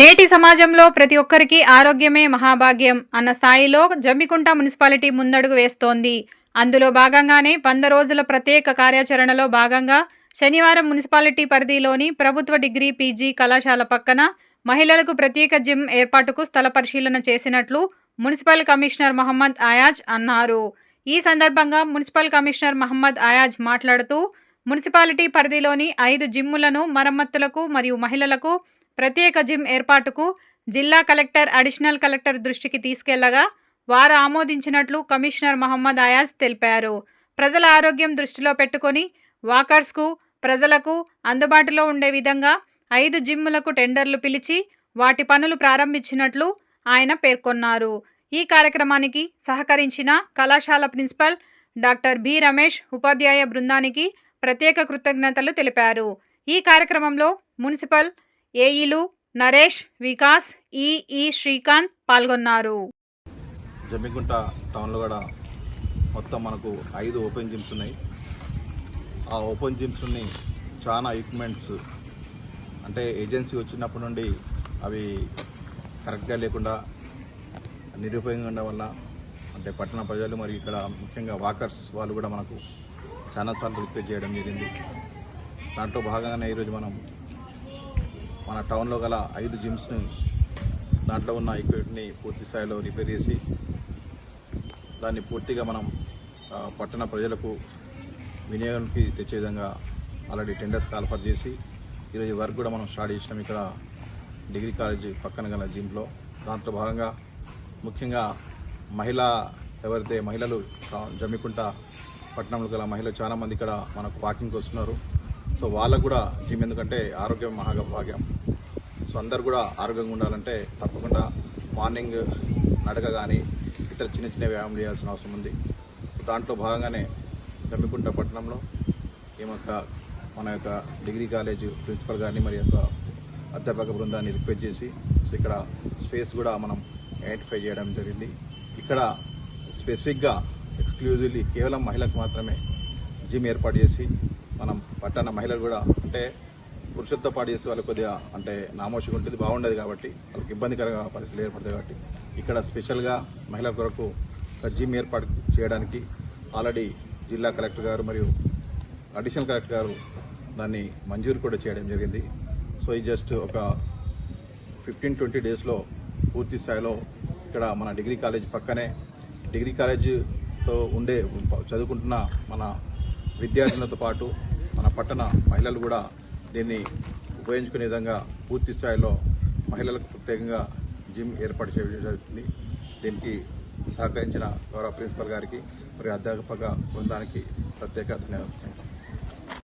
నేటి సమాజంలో ప్రతి ఒక్కరికి ఆరోగ్యమే మహాభాగ్యం అన్న స్థాయిలో జమ్మికుంట మున్సిపాలిటీ ముందడుగు వేస్తోంది. అందులో భాగంగానే వంద రోజుల ప్రత్యేక కార్యాచరణలో భాగంగా శనివారం మున్సిపాలిటీ పరిధిలోని ప్రభుత్వ డిగ్రీ పీజీ కళాశాల పక్కన మహిళలకు ప్రత్యేక జిమ్ ఏర్పాటుకు స్థల పరిశీలన చేసినట్లు మున్సిపల్ కమిషనర్ మహమ్మద్ అయాజ్ అన్నారు. ఈ సందర్భంగా మున్సిపల్ కమిషనర్ మహమ్మద్ అయాజ్ మాట్లాడుతూ మున్సిపాలిటీ పరిధిలోని ఐదు జిమ్ములను మరమ్మతులకు మరియు మహిళలకు ప్రత్యేక జిమ్ ఏర్పాటుకు జిల్లా కలెక్టర్ అడిషనల్ కలెక్టర్ దృష్టికి తీసుకెళ్ళగా వారు ఆమోదించినట్లు కమిషనర్ మహమ్మద్ అయాజ్ తెలిపారు. ప్రజల ఆరోగ్యం దృష్టిలో పెట్టుకొని వాకర్స్కు ప్రజలకు అందుబాటులో ఉండే విధంగా ఐదు జిమ్ములకు టెండర్లు పిలిచి వాటి పనులు ప్రారంభించినట్లు ఆయన పేర్కొన్నారు. ఈ కార్యక్రమానికి సహకరించిన కళాశాల ప్రిన్సిపల్ డాక్టర్ బి రమేష్ ఉపాధ్యాయ బృందానికి ప్రత్యేక కృతజ్ఞతలు తెలిపారు. ఈ కార్యక్రమంలో మున్సిపల్ ఏఈలు నరేష్ వికాస్ ఈఈ శ్రీకాంత్ పాల్గొన్నారు. జమ్మిగుంట టౌన్లో కూడా మొత్తం మనకు ఐదు ఓపెన్ జిమ్స్ ఉన్నాయి. ఆ ఓపెన్ జిమ్స్ని చాలా ఎక్విప్మెంట్స్ అంటే ఏజెన్సీ వచ్చినప్పటి నుండి అవి కరెక్ట్గా లేకుండా నిరుపయోగంగా ఉండడం వల్ల అంటే పట్టణ ప్రజలు మరియు ఇక్కడ ముఖ్యంగా వాకర్స్ వాళ్ళు కూడా మనకు చాలాసార్లు రిపేర్ చేయడం జరిగింది. దాంట్లో భాగంగానే ఈరోజు మనం మన టౌన్లో గల ఐదు జిమ్స్ని దాంట్లో ఉన్న ఎక్విప్మెంట్ని పూర్తి స్థాయిలో రిపేర్ చేసి దాన్ని పూర్తిగా మనం పట్టణ ప్రజలకు వినియోగానికి తెచ్చే విధంగా ఆల్రెడీ టెండర్స్ కాల్ఫర్ చేసి ఈరోజు వర్క్ కూడా మనం స్టార్ట్ చేసినాం ఇక్కడ డిగ్రీ కాలేజ్ పక్కన గల జిమ్లో దాంట్లో భాగంగా ముఖ్యంగా మహిళ ఎవరైతే మహిళలు జమ్మికుంట పట్టణంలో గల మహిళలు చాలామంది ఇక్కడ మనకు వాకింగ్కి వస్తున్నారు. సో వాళ్ళకు కూడా జిమ్ ఎందుకంటే ఆరోగ్యం మహాభాగ్యం సో అందరు కూడా ఆరోగ్యంగా ఉండాలంటే తప్పకుండా మార్నింగ్ నడక కానీ ఇతర చిన్న చిన్న వ్యాయామం చేయాల్సిన అవసరం ఉంది. దాంట్లో భాగంగానే జమ్మికుంట పట్టణంలో ఈ యొక్క మన యొక్క డిగ్రీ కాలేజ్ ప్రిన్సిపల్ గారిని మరి యొక్క అధ్యాపక బృందాన్ని రిక్వెస్ట్ చేసి సో ఇక్కడ స్పేస్ కూడా మనం ఐడెంటిఫై చేయడం జరిగింది. ఇక్కడ స్పెసిఫిక్గా ఎక్స్క్లూజివ్లీ కేవలం మహిళలకు మాత్రమే జిమ్ ఏర్పాటు చేసి మనం పట్టణ మహిళలు కూడా అంటే పురుషులతో పాటు చేస్తే వాళ్ళకి కొద్దిగా అంటే నామోషిగా ఉంటుంది బాగుండదు కాబట్టి వాళ్ళకి ఇబ్బందికరంగా పరిస్థితులు ఏర్పడతాయి కాబట్టి ఇక్కడ స్పెషల్గా మహిళల కొరకు ఒక జిమ్ ఏర్పాటు చేయడానికి ఆల్రెడీ జిల్లా కలెక్టర్ గారు మరియు అడిషనల్ కలెక్టర్ గారు దాన్ని మంజూరు కూడా చేయడం జరిగింది. సో ఇది జస్ట్ ఒక ఫిఫ్టీన్ ట్వంటీ డేస్లో పూర్తి స్థాయిలో ఇక్కడ మన డిగ్రీ కాలేజ్ పక్కనే డిగ్రీ కాలేజ్తో ఉండే చదువుకుంటున్న మన విద్యార్థులతో పాటు మన పట్టణ మహిళలు కూడా దీన్ని ఉపయోగించుకునే విధంగా పూర్తి స్థాయిలో మహిళలకు ప్రత్యేకంగా జిమ్ ఏర్పాటు చేయడం జరుగుతుంది దీనికి సహకరించిన గౌరవ ప్రిన్సిపల్ గారికి మరియు అధ్యాపక బృందానికి ప్రత్యేక ధన్యవాదాలు.